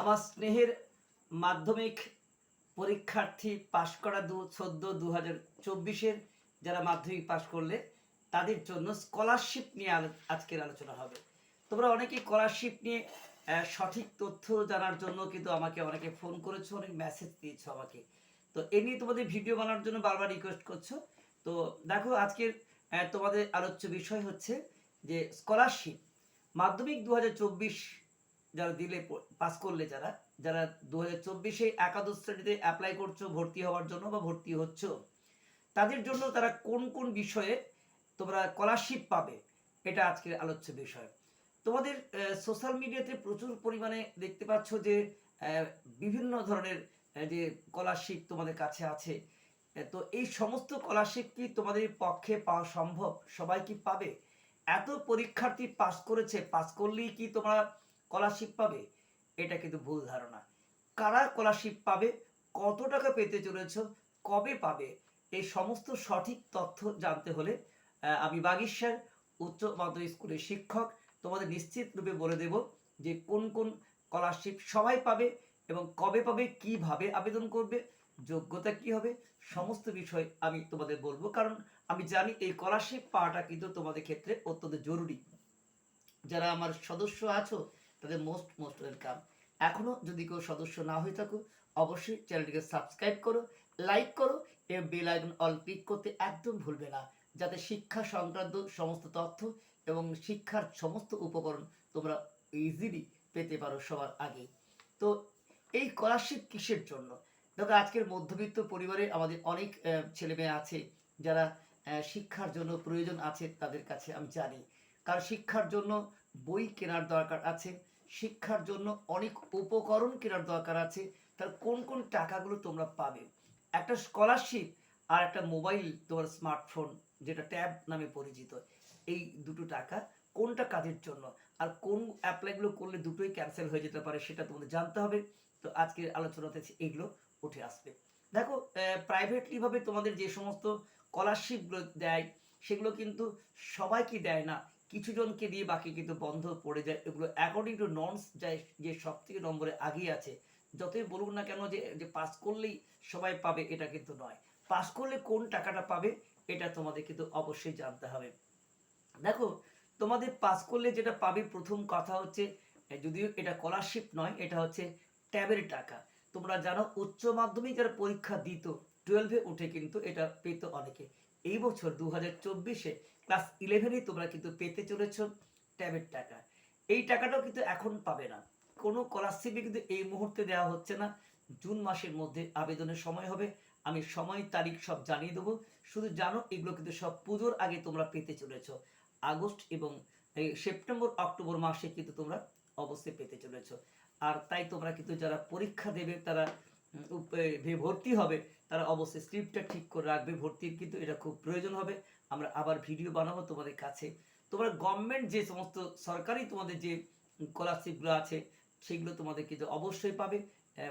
আমার স্নেহের মাধ্যমিক পরীক্ষার্থী পাশ করা দু, চোদ্দ দু হাজার চব্বিশের যারা মাধ্যমিক পাশ করলে তাদের জন্য স্কলারশিপ নিয়ে আজকের আলোচনা হবে। তোমরা অনেকেই স্কলারশিপ নিয়ে সঠিক তথ্য জানার জন্য কিন্তু আমাকে অনেকে ফোন করেছ, অনেক মেসেজ দিয়েছ আমাকে। তো এ নিয়ে তোমাদের ভিডিও বানানোর জন্য বারবার রিকোয়েস্ট করছ। তো দেখো আজকের তোমাদের আলোচ্য বিষয় হচ্ছে যে স্কলারশিপ মাধ্যমিক দু হাজার চব্বিশ যারা দিলে পাস করলে যারা যারা দু হাজার চব্বিশে একাদশ শ্রেণীতে অ্যাপ্লাই করছ, ভর্তি হওয়ার জন্য বা ভর্তি হচ্ছ, তাদের জন্য তারা কোন কোন বিষয়ে তোমরা স্কলারশিপ পাবে, এটা আজকের আলোচ্য বিষয়। তোমাদের সোশ্যাল মিডিয়াতে প্রচুর পরিমাণে দেখতে পাচ্ছ যে বিভিন্ন ধরনের যে স্কলারশিপ তোমাদের কাছে আছে তো এই সমস্ত স্কলারশিপ কি তোমাদের পক্ষে পাওয়া সম্ভব? সবাই কি পাবে? এত পরীক্ষার্থী পাস করেছে পাস করলেই কি তোমরা স্কলারশিপ পাবে, এটা কিন্তু ভুল ধারণা। কারা স্কলারশিপ পাবে, কত টাকা পেতে চলেছ, কবে পাবে, এই সমস্ত সঠিক তথ্য জানতে হলে আমি বাগিশ্বর উচ্চ মাধ্যমিক স্কুলের শিক্ষক, তোমাদের নিশ্চিত রূপে বলে দেব যে কোন কোন স্কলারশিপ সবাই পাবে এবং কবে পাবে, কীভাবে আবেদন করবে, যোগ্যতা কি হবে, সমস্ত বিষয় আমি তোমাদের বলব। কারণ আমি জানি এই স্কলারশিপ পাওয়াটা কিন্তু তোমাদের ক্ষেত্রে অত্যন্ত জরুরি। যারা আমার সদস্য আছো তাদের মোস্ট মোস্ট ওয়েলকাম এখনও যদি কেউ সদস্য না হয়ে থাকো, অবশ্যই চ্যানেলটিকে সাবস্ক্রাইব করো লাইক করো, এবং বেল আইকন অল ক্লিক করতে একদম ভুলবে না, যাতে শিক্ষা সংক্রান্ত সমস্ত তথ্য এবং শিক্ষার সমস্ত উপকরণ তোমরা ইজিলি পেতে পারো সবার আগে। তো এই স্কলারশিপ কিসের জন্য? দেখো, আজকের মধ্যবিত্ত পরিবারে আমাদের অনেক ছেলে মেয়ে আছে, যারা শিক্ষার জন্য প্রয়োজন আছে তাদের কাছে আমি জানি। কারণ শিক্ষার জন্য বই কেনার দরকার আছে, শিক্ষার জন্য অনেক উপকরণ কেনার দরকার আছে, তার কোন কোন টাকাগুলো তোমরা পাবে? একটা স্কলারশিপ আর একটা মোবাইল তোমার স্মার্টফোন যেটা ট্যাব নামে পরিচিত। এই দুটো টাকা কোনটা কাজের জন্য? আর কোন অ্যাপ্লাইগুলো করলে দুটোই ক্যান্সেল হয়ে যেতে পারে সেটা তোমাদের জানতে হবে। তো আজকের আলোচনাতে এগুলো উঠে আসবে। দেখো প্রাইভেটলি ভাবে তোমাদের যে সমস্ত স্কলারশিপগুলো দেয়, সেগুলো কিন্তু সবাইকে দেয় না। কিছু জনকে দিয়ে বাকি কিন্তু বন্ধ পড়ে যায়। এগুলো অ্যাকর্ডিং টু নর্মস যায় যে সব থেকে নম্বরে আগিয়ে আছে, যতই বলুন না কেন যে যে পাস করলেই সবাই পাবে, এটা কিন্তু নয়। পাস করলে কোন টাকাটা পাবে, এটা তোমাদের কিন্তু অবশ্যই জানতে হবে। দেখো, তোমাদের পাস করলে যেটা পাবে, প্রথম কথা হচ্ছে, যদিও এটা স্কলারশিপ নয়, এটা হচ্ছে ট্যাবের টাকা। তোমরা জানো, উচ্চ মাধ্যমিক যারা পরীক্ষা দিত টুয়েলভে উঠে কিন্তু এটা পেত অনেকে। এই বছর দু হাজার চব্বিশে ক্লাস ইলেভেনে তোমরা কিন্তু পেতে চলেছ ট্যাবের টাকা। এই টাকাটাও কিন্তু এখন পাবে না। কোনো স্কলারশিপে কিন্তু এই মুহূর্তে দেওয়া হচ্ছে না। জুন মাসের মধ্যে আবেদনের সময় হবে। আমি সময়, তারিখ সব জানিয়ে দেবো। শুধু জানো, এগুলো কিন্তু সব পুজোর আগে তোমরা পেতে চলেছ। আগস্ট এবং সেপ্টেম্বর, অক্টোবর মাসে কিন্তু তোমরা অবশ্যই পেতে চলেছ। আর তাই তোমরা কিন্তু যারা পরীক্ষা দেবে, তারা ভর্তি হবে, তারা অবশ্যই স্ক্রিপ্টটা ঠিক করে রাখবে। ভর্তির কিন্তু এটা খুব প্রয়োজন হবে। আমরা আবার ভিডিও বানাবো তোমাদের কাছে। তোমরা গভর্নমেন্ট যে সমস্ত সরকারি তোমাদের যে স্কলারশিপগুলো আছে, সেগুলো তোমাদের কিন্তু অবশ্যই পাবে।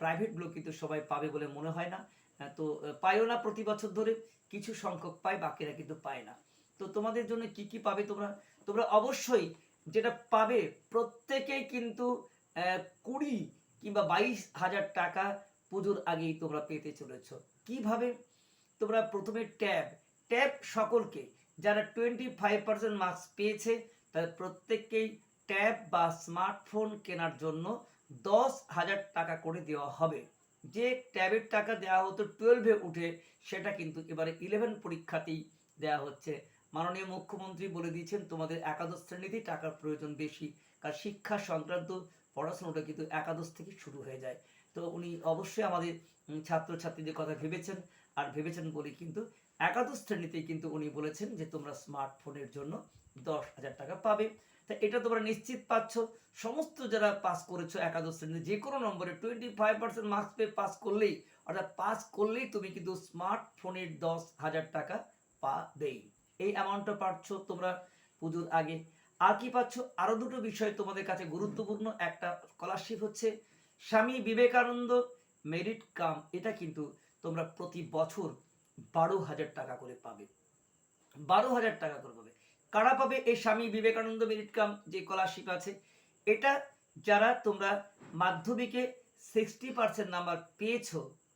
প্রাইভেটগুলো কিন্তু সবাই পাবে বলে মনে হয় না। তো পায়ও না প্রতি বছর ধরে, কিছু সংখ্যক পায়, বাকিরা কিন্তু পায় না। তো তোমাদের জন্য কি কি পাবে তোমরা? তোমরা অবশ্যই যেটা পাবে প্রত্যেকেই কিন্তু কুড়ি কিংবা বাইশ হাজার টাকা পুজোর আগেই তোমরা পেতে চলেছ। কীভাবে? তোমরা প্রথমে ট্যাব ট্যাব সকলকে যারা টোয়েন্টি ফাইভ পার্সেন্ট মার্কস পেয়েছে, তাদের প্রত্যেককেই ট্যাব বা স্মার্টফোন কেনার জন্য দশ হাজার টাকা করে দেওয়া হবে। যে ট্যাবের টাকা দেওয়া হতো টুয়েলভে উঠে, সেটা কিন্তু এবারে ইলেভেন পরীক্ষাতেই দেওয়া হচ্ছে। মাননীয় মুখ্যমন্ত্রী বলে দিয়েছেন, তোমাদের একাদশ শ্রেণীতেই টাকার প্রয়োজন বেশি, কারণ শিক্ষা সংক্রান্ত পড়াশোনাটা কিন্তু একাদশ থেকে শুরু হয়ে যায়। তো উনি অবশ্যই আমাদের ছাত্রছাত্রীদের কথা ভেবেছেন, আর ভেবেছেন বলে কিন্তু একাদশ শ্রেণীতেই কিন্তু উনি বলেছেন যে তোমরা স্মার্টফোনের জন্য দশ হাজার টাকা পাবে। তা এটা তোমরা নিশ্চিত পাচ্ছ। সমস্ত যারা পাস করেছ একাদশ শ্রেণীতে, যে কোনো নম্বরে টোয়েন্টি ফাইভ পার্সেন্ট মার্কস পেয়ে পাস করলেই, অর্থাৎ পাস করলেই তুমি কিন্তু স্মার্টফোনের দশ হাজার টাকা পাবেই। এই অ্যামাউন্টটা পাচ্ছ তোমরা পুজোর আগে। আর কি পাচ্ছ? আরও দুটো বিষয় তোমাদের কাছে গুরুত্বপূর্ণ। একটা স্কলারশিপ হচ্ছে স্বামী বিবেকানন্দ মেরিট কাম। এটা কিন্তু তোমরা প্রতি বছর বারো হাজার টাকা করে পাবে। বারো হাজার টাকা করে পাবে। কারা পাবে? এই স্বামী বিবেকানন্দ মেরিট কাম যে স্কলারশিপ আছে। এটা যারা তোমরা মাধ্যমিকে সিক্সটি পার্সেন্ট নাম্বার পেয়েছ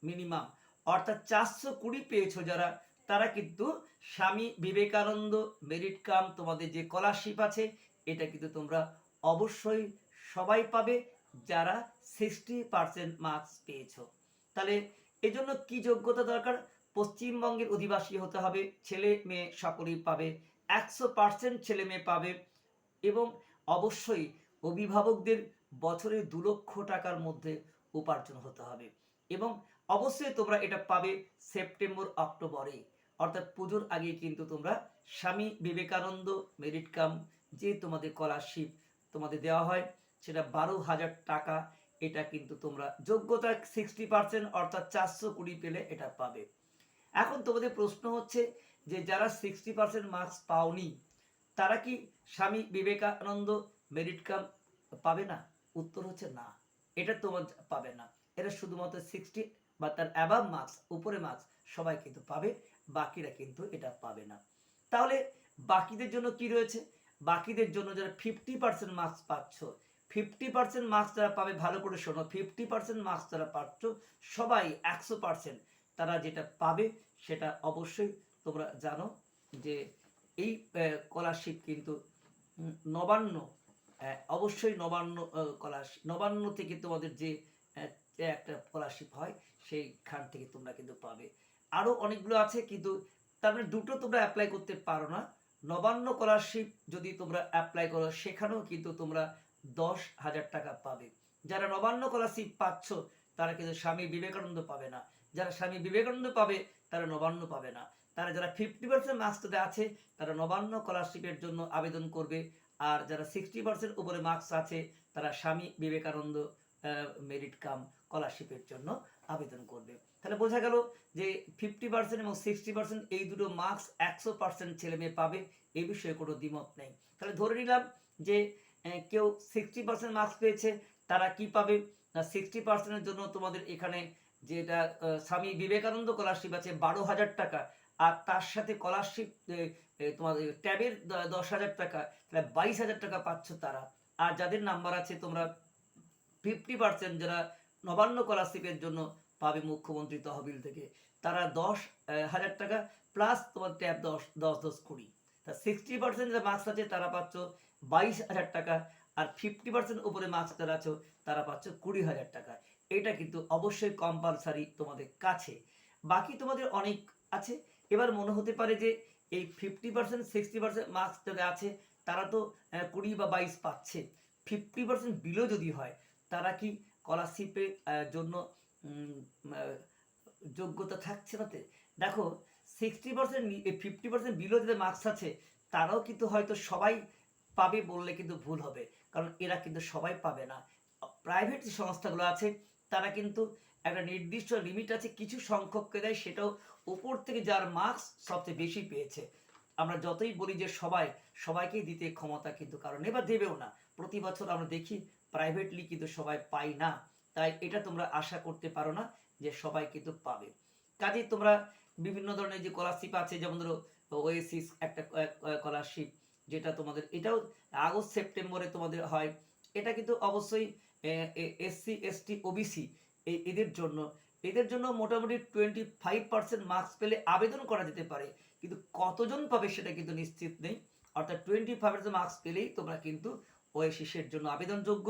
মিনিমাম অর্থাৎ চারশো কুড়ি পেয়েছ যারা, তারা কিন্তু স্বামী বিবেকানন্দ মেরিট কাম তোমাদের যে স্কলারশিপ আছে, এটা কিন্তু তোমরা অবশ্যই সবাই পাবে যারা সিক্সটি পার্সেন্ট মার্কস পেয়েছ। তাহলে এজন্য কি যোগ্যতা দরকার? পশ্চিমবঙ্গের অধিবাসী হতে হবে, ছেলে মেয়ে সকলেই পাবে, একশো পার্সেন্ট ছেলে মেয়ে পাবে এবং অবশ্যই অভিভাবকদের বছরে দু লক্ষ টাকার মধ্যে উপার্জন হতে হবে এবং অবশ্যই তোমরা এটা পাবে সেপ্টেম্বর, অক্টোবরে। অর্থাৎ পুজোর আগে কিন্তু তোমরা স্বামী বিবেকানন্দ মেরিট কাম যে তোমাদের স্কলারশিপ তোমাদের দেওয়া হয়, সেটা বারো হাজার টাকা, এটা কিন্তু তোমরা যোগ্যতা সিক্সটি পার্সেন্ট অর্থাৎ চারশো কুড়ি পেলে এটা পাবে। এখন তোমাদের প্রশ্ন হচ্ছে যে যারা সিক্সটি পার্সেন্ট মার্কস পাওনি, তারা কি স্বামী বিবেকানন্দ মেরিট কাম পাবে না? উত্তর হচ্ছে না। এটা তোমার পাবে না। এটা শুধুমাত্র সিক্সটি বা তার অ্যাবাভ মার্কস উপরে মার্কস সবাই কিন্তু পাবে, বাকিরা কিন্তু এটা পাবে না। তাহলে বাকিদের জন্য কি রয়েছে? বাকিদের জন্য যারা ফিফটি পার্সেন্ট মার্কস পাচ্ছ ফিফটি পার্সেন্ট মার্কস যারা পাবে, ভালো করে শোনো ফিফটি পার্সেন্ট মার্কস যারা পাচ্ছ, সবাই একশো পার্সেন্ট তারা যেটা পাবে সেটা অবশ্যই তোমরা জানো যে এই স্কলারশিপ কিন্তু নবান্ন অবশ্যই নবান্ন স্কলারশিপ নবান্ন থেকে তোমাদের যে একটা স্কলারশিপ হয় সেইখান থেকে তোমরা কিন্তু পাবে। আরও অনেকগুলো আছে কিন্তু তার মানে দুটো তোমরা অ্যাপ্লাই করতে পারো না। নবান্ন স্কলারশিপ যদি তোমরা অ্যাপ্লাই করো সেখানেও কিন্তু তোমরা দশ হাজার টাকা পাবে। যারা নবান্ন স্কলারশিপ পাচ্ছ তারা কিন্তু স্বামী বিবেকানন্দ পাবে না। যারা স্বামী বিবেকানন্দ পাবে, তারা নবান্ন পাবে না। তারা যারা ফিফটি পার্সেন্ট মার্কস আছে, তারা নবান্ন স্কলারশিপের জন্য আবেদন করবে। আর যারা সিক্সটি পার্সেন্ট উপরে মার্কস আছে, তারা স্বামী বিবেকানন্দ মেরিট কাম স্কলারশিপের জন্য আবেদন করবে। তাহলে বোঝা গেল যে ফিফটি পার্সেন্ট এবং সিক্সটি পার্সেন্ট এই দুটো মার্কস একশো পার্সেন্ট ছেলে মেয়ে পাবে এই বিষয়ে কোনো দ্বিমত নেই। তাহলে ধরে নিলাম যে কেউ সিক্সটি পার্সেন্ট মার্কস পেয়েছে, তারা কি পাবে? না সিক্সটি পার্সেন্টের জন্য তোমাদের এখানে যেটা স্বামী বিবেকানন্দ স্কলারশিপ আছে বারো হাজার টাকা, আর তার সাথে স্কলারশিপ তোমাদের ট্যাবের দশ হাজার টাকা, তাহলে বাইশ হাজার টাকা পাচ্ছ তারা। আর যাদের নাম্বার আছে তোমরা ফিফটি পার্সেন্ট যারা নবান্ন স্কলারশিপের জন্য পাবে মুখ্যমন্ত্রী তহবিল থেকে। তারা দশ হাজার টাকা প্লাস তোমার ট্যাব দশ দশ দশ, কুড়ি। তা সিক্সটি পার্সেন্ট যারা মার্কস আছে তারা পাচ্ছ বাইশ হাজার টাকা আর ফিফটি পার্সেন্ট উপরে মার্কস যারা আছো, তারা পাচ্ছ কুড়ি হাজার টাকা। এটা কিন্তু অবশ্যই কম্পালসারি তোমাদের কাছে। বাকি তোমাদের অনেক আছে। এবার মনে হতে পারে যে এই fifty percent sixty percent marks যারা আছে, তারা তো কুড়ি বা বাইশ পাচ্ছে। ফিফটি পার্সেন্ট বিলো যদি হয়, তারা কি স্কলারশিপের জন্য যোগ্যতা থাকছে না দেখো sixty percent fifty percent below যাদের মার্কস আছে, তারাও কিন্তু হয়তো সবাই পাবে বললে কিন্তু ভুল হবে। কারণ এরা কিন্তু সবাই পাবে না। প্রাইভেট যে সংস্থাগুলো আছে, তারা কিন্তু একটা নির্দিষ্ট লিমিট আছে, কিছু সংখ্যককে দেয়, সেটাও উপর থেকে যার মার্কস সবচেয়ে বেশি পেয়েছে। আমরা যতই বলি যে সবাই, সবাইকেই দিতে ক্ষমতা কিন্তু কারণ এবার দেবেও না। প্রতি বছর আমরা দেখি প্রাইভেটলি কিন্তু সবাই পাই না। তাই এটা তোমরা আশা করতে পারো না যে সবাই কিন্তু পাবে। কাজেই তোমরা বিভিন্ন ধরনের যে স্কলারশিপ আছে, যেমন ধরো ওয়েসিস একটা স্কলারশিপ যেটা তোমাদের, এটাও আগস্ট, সেপ্টেম্বরে তোমাদের হয়। এটা কিন্তু অবশ্যই এসসি, এসটি, ওবিসি এদের জন্য। এদের জন্য মোটামুটি টোয়েন্টি ফাইভ পার্সেন্ট মার্কস পেলে আবেদন করা যেতে পারে। কিন্তু কতজন পাবে সেটা কিন্তু নিশ্চিত নেই। অর্থাৎ টোয়েন্টি ফাইভ পার্সেন্ট মার্কস পেলেই তোমরা কিন্তু ওয়েসিসের জন্য আবেদনযোগ্য।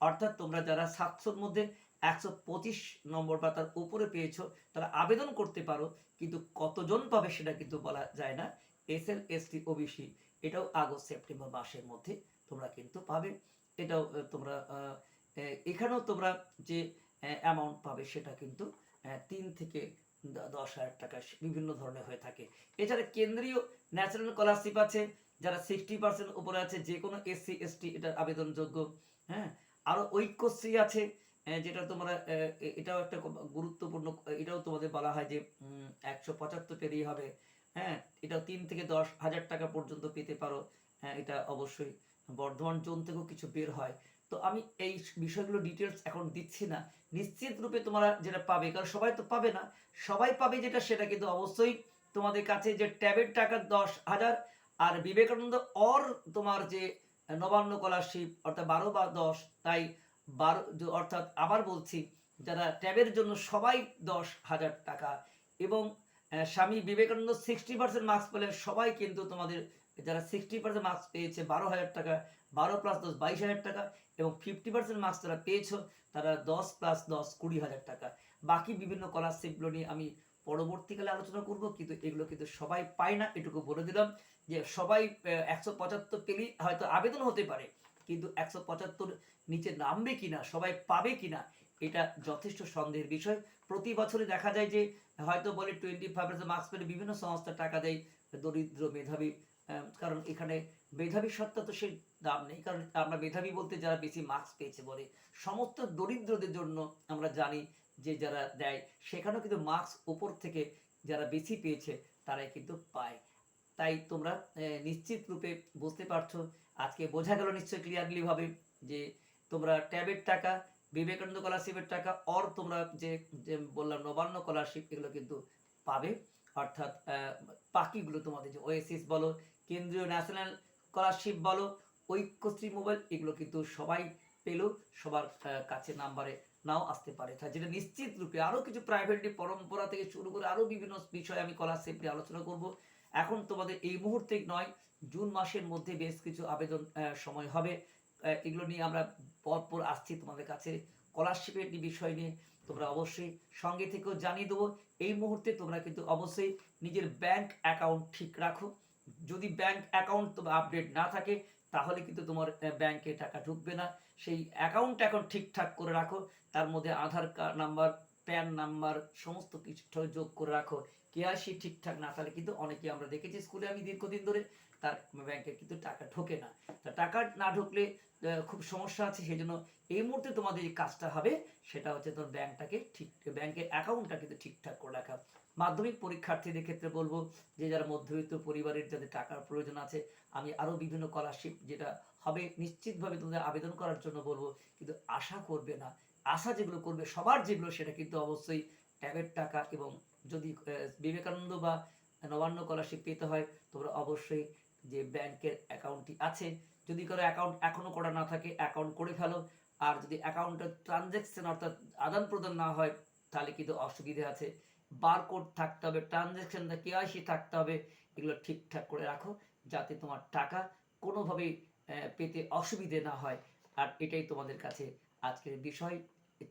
অর্থাৎ তোমরা যারা সাতশোর মধ্যে একশো পঁচিশ নম্বর বা তার উপরে পেয়েছ, তারা আবেদন করতে পারো। কিন্তু কতজন পাবে সেটা কিন্তু বলা যায় না। S L S T OBC, এটাও আগস্ট, সেপ্টেম্বর মাসের মধ্যে তোমরা কিন্তু পাবে। এটাও তোমরা এখানেও তোমরা যে অ্যামাউন্ট পাবে সেটা কিন্তু তিন থেকে দশ হাজার টাকা বিভিন্ন ধরনের হয়ে থাকে। এছাড়া কেন্দ্রীয় ন্যাশনাল স্কলারশিপ আছে, যারা সিক্সটি পার্সেন্ট উপরে আছে যে কোনো এসসি, এসটি এটার আবেদনযোগ্য হ্যাঁ? আরও ঐক্যশ্রী আছে যেটা তোমরা এটাও একটা গুরুত্বপূর্ণ, এটাও তোমাদের বলা হয় যে একশো পঁচাত্তর পেরিয়ে হবে। হ্যাঁ এটাও তিন থেকে দশ হাজার টাকা পর্যন্ত পেতে পারো। হ্যাঁ এটা অবশ্যই। বর্ধমান জোন থেকেও কিছু বের হয়। তো আমি এই বিষয়গুলো ডিটেলস এখন দিচ্ছি না। নিশ্চিত রূপে তোমরা যেটা পাবে, কারণ সবাই তো পাবে না। সবাই পাবে যেটা, সেটা কিন্তু অবশ্যই তোমাদের কাছে যে ট্যাবের টাকা দশ হাজার আর বিবেকানন্দ অর তোমার যে নবান্ন স্কলারশিপ অর্থাৎ বারো বা দশ, তাই বারো অর্থাৎ আবার বলছি, যারা ট্যাবের জন্য সবাই দশ হাজার টাকা। এবং Swami Vivekananda sixty percent marks পেলেন। সবাই কিন্তু তোমাদের, যারা সিক্সটি পার্সেন্ট মার্কস পেয়েছে, বারো হাজার টাকা, বারো প্লাস দশ, বাইশ হাজার টাকা এবং ফিফটি পার্সেন্ট মার্কস যারা পেয়েছ, তারা দশ প্লাস দশ, কুড়ি হাজার টাকা। বাকি বিভিন্ন স্কলারশিপগুলো নিয়ে আমি পরবর্তীকালে আলোচনা করব, কিন্তু এগুলো কিন্তু সবাই পায় না, এটুকু বলে দিলাম যে সবাই একশো পঁচাত্তর পেলেই হয়তো আবেদন হতে পারে, কিন্তু একশো পঁচাত্তর নিচে নামবে কিনা, সবাই পাবে কিনা এটা যথেষ্ট সন্দেহের বিষয়। প্রতি বছরই দেখা যায় যে, হয়তো বলে টোয়েন্টি ফাইভ পার্সেন্ট মার্কস পেলে বিভিন্ন সংস্থা টাকা দেয় দরিদ্র মেধাবী কারণ এখানে মেধাবী সত্তা তো সেই দাম নেই। কারণ আমরা মেধাবী বলতে যারা বেশি মার্কস পেয়েছে বলে, সমস্ত দরিদ্রদের জন্য আমরা জানি যে যারা দেয়, সেখানেও কিন্তু মার্কস উপর থেকে যারা বেশি পেয়েছে, তারাই কিন্তু পায়। তাই তোমরা নিশ্চিত রূপে বুঝতে পারছ। আজকে বোঝা গেল নিশ্চয়ই ক্লিয়ারলি ভাবে যে তোমরা ট্যাবের টাকা বিবেকানন্দ স্কলারশিপের টাকা অর তোমরা যে বললাম নবান্ন স্কলারশিপ এগুলো কিন্তু পাবে। অর্থাৎ বাকিগুলো তোমাদের যে ওএসিস বলো, কেন্দ্রীয় ন্যাশনাল স্কলারশিপ বলো, ঐক্যশ্রী মোবাইল এগুলো কিন্তু সবাই পেলেও সবার কাছে নাম্বারে নাও আসতে পারে। যেটা নিশ্চিত রূপে আরও কিছু প্রাইভেটলি পরম্পরা থেকে শুরু করে আরও বিভিন্ন বিষয়ে আমি স্কলারশিপ নিয়ে আলোচনা করব। এখন তোমাদের এই মুহূর্তে নয়, জুন মাসের মধ্যে বেশ কিছু আবেদন সময় হবে। এগুলো নিয়ে আমরা পরপর আসছি তোমাদের কাছে। স্কলারশিপের বিষয় নিয়ে তোমরা অবশ্যই সঙ্গে থেকেও জানিয়ে দেবো। এই মুহূর্তে তোমরা কিন্তু অবশ্যই নিজের ব্যাংক অ্যাকাউন্ট ঠিক রাখো। যদি ব্যাংক অ্যাকাউন্ট তোমার আপডেট না থাকে, তাহলে কিন্তু তোমার ব্যাংকে টাকা ঢুকবে না। সেই অ্যাকাউন্ট এখন ঠিকঠাক করে রাখো। তার মধ্যে Aadhaar card number PAN number সমস্ত কিছু যোগ করে রাখো। কেআইসি ঠিকঠাক না থাকলে কিন্তু অনেকে আমরা দেখেছি স্কুলে আমি দীর্ঘদিন ধরে তার ব্যাংকে কিন্তু টাকা ঢোকে না। তা টাকা না ঢুকলে খুব সমস্যা আছে সেই জন্য এই মুহূর্তে তোমাদের যে কাজটা হবে, সেটা হচ্ছে তোর ব্যাংকটাকে ঠিক, ব্যাংকের অ্যাকাউন্টটা কিন্তু ঠিকঠাক করে রাখা। মাধ্যমিক পরীক্ষার্থীদের ক্ষেত্রে বলব যে, যারা মধ্যবিত্ত পরিবারের যাদের টাকার প্রয়োজন আছে, আমি আরও বিভিন্ন স্কলারশিপ যেটা হবে, নিশ্চিতভাবে তোমাদের আবেদন করার জন্য বলব, কিন্তু আশা করবে না। আশা যেগুলো করবে সবার যেগুলো, সেটা কিন্তু অবশ্যই ট্যাবের টাকা এবং যদি বিবেকানন্দ বা নবান্ন স্কলারশিপ পেতে হয়, তোমরা অবশ্যই যে ব্যাংকের অ্যাকাউন্টটি আছে, যদি কারও অ্যাকাউন্ট এখনও করা না থাকে, অ্যাকাউন্ট করে ফেলো। আর যদি অ্যাকাউন্টের ট্রানজ্যাকশন অর্থাৎ আদান প্রদান না হয়, তাহলে কিন্তু অসুবিধে আছে। বারকোড থাকতে হবে, ট্রানজ্যাকশন কেআইসি থাকতে হবে, এগুলো ঠিকঠাক করে রাখো, যাতে তোমার টাকা কোনোভাবেই পেতে অসুবিধে না হয়। আর এটাই তোমাদের কাছে আজকের বিষয়।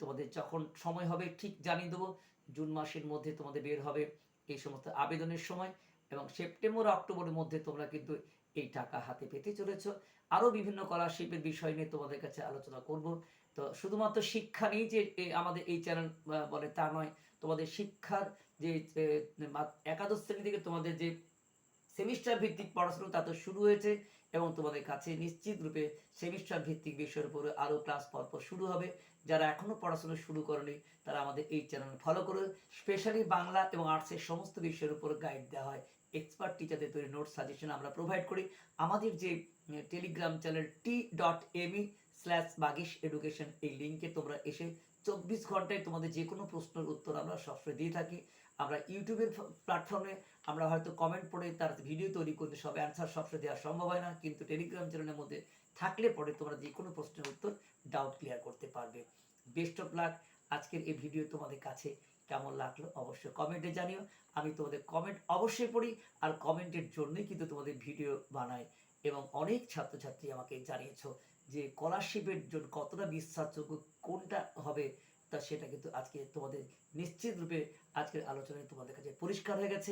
তোমাদের যখন সময় হবে, ঠিক জানিয়ে দেবো। জুন মাসের মধ্যে তোমাদের বের হবে এই সমস্ত আবেদনের সময় এবং সেপ্টেম্বর, অক্টোবরের মধ্যে তোমরা কিন্তু এই টাকা হাতে পেতে চলেছ। আরও বিভিন্ন স্কলারশিপের বিষয় নিয়ে তোমাদের কাছে আলোচনা করব। তো শুধুমাত্র শিক্ষা নিয়েই যে আমাদের এই চ্যানেল বলে তা নয়, তোমাদের শিক্ষার যে একাদশ শ্রেণি থেকে তোমাদের যে সেমিস্টার ভিত্তিক পড়াশোনা তা তো শুরু হয়েছে এবং তোমাদের কাছে নিশ্চিত রূপে সেমিস্টার ভিত্তিক বিষয়ের উপরে আরও ক্লাস পরপর শুরু হবে। যারা এখনও পড়াশোনা শুরু করেনি, তারা আমাদের এই চ্যানেল ফলো করো। স্পেশালি বাংলা এবং আর্টসের সমস্ত বিষয়ের উপর গাইড দেওয়া হয়। এক্সপার্ট টিচারদের তৈরি নোট সাজেশন আমরা প্রোভাইড করি। আমাদের যে Telegram channel T dot ME slash Bagish education এই লিঙ্কে তোমরা এসে চব্বিশ ঘন্টায় তোমাদের যে কোনো প্রশ্নের উত্তর আমরা সবসময় দিয়ে থাকি। আমরা ইউটিউবের প্ল্যাটফর্মে আমরা হয়তো কমেন্ট পড়ে তার ভিডিও তৈরি করতে সব অ্যান্সার সবসময় দেওয়া সম্ভব হয় না, কিন্তু টেলিগ্রাম চ্যানেলের মধ্যে থাকলে পরে তোমরা যে কোনো প্রশ্নের উত্তর ডাউট ক্লিয়ার করতে পারবে। বেস্ট অফ লাক আজকের এই ভিডিও তোমাদের কাছে কেমন লাগল অবশ্যই কমেন্টে জানিও। আমি তোমাদের কমেন্ট অবশ্যই পড়ি, আর কমেন্টের জন্যই কিন্তু তোমাদের ভিডিও বানাই। এবং অনেক ছাত্রছাত্রী আমাকে জানিয়েছ যে স্কলারশিপের জন্য কতটা বিশ্বাসযোগ্য, কোনটা হবে তা সেটা কিন্তু আজকে তোমাদের নিশ্চিত রূপে আজকের আলোচনায় তোমাদের কাছে পরিষ্কার হয়ে গেছে।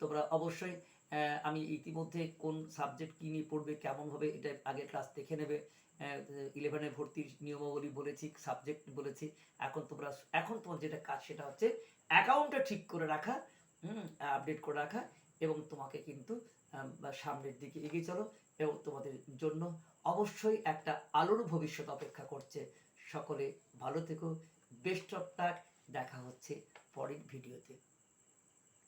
তোমরা অবশ্যই আমি ইতিমধ্যে কোন সাবজেক্ট কী নিয়ে পড়বে, কেমন হবে, এটা আগের ক্লাস দেখে নেবে। ইলেভেনে ভর্তির নিয়মাবলী বলেছি সাবজেক্ট বলেছি। এখন তোমরা, এখন তোমার যেটা কাজ সেটা হচ্ছে অ্যাকাউন্টটা ঠিক করে রাখা আপডেট করে রাখা এবং তোমাকে কিন্তু সামনের দিকে এগিয়ে চলো এবং তোমাদের জন্য অবশ্যই একটা আলোর ভবিষ্যৎ অপেক্ষা করছে। সকলে ভালো থেকো বেস্ট অফ দেখা হচ্ছে পরের ভিডিওতে।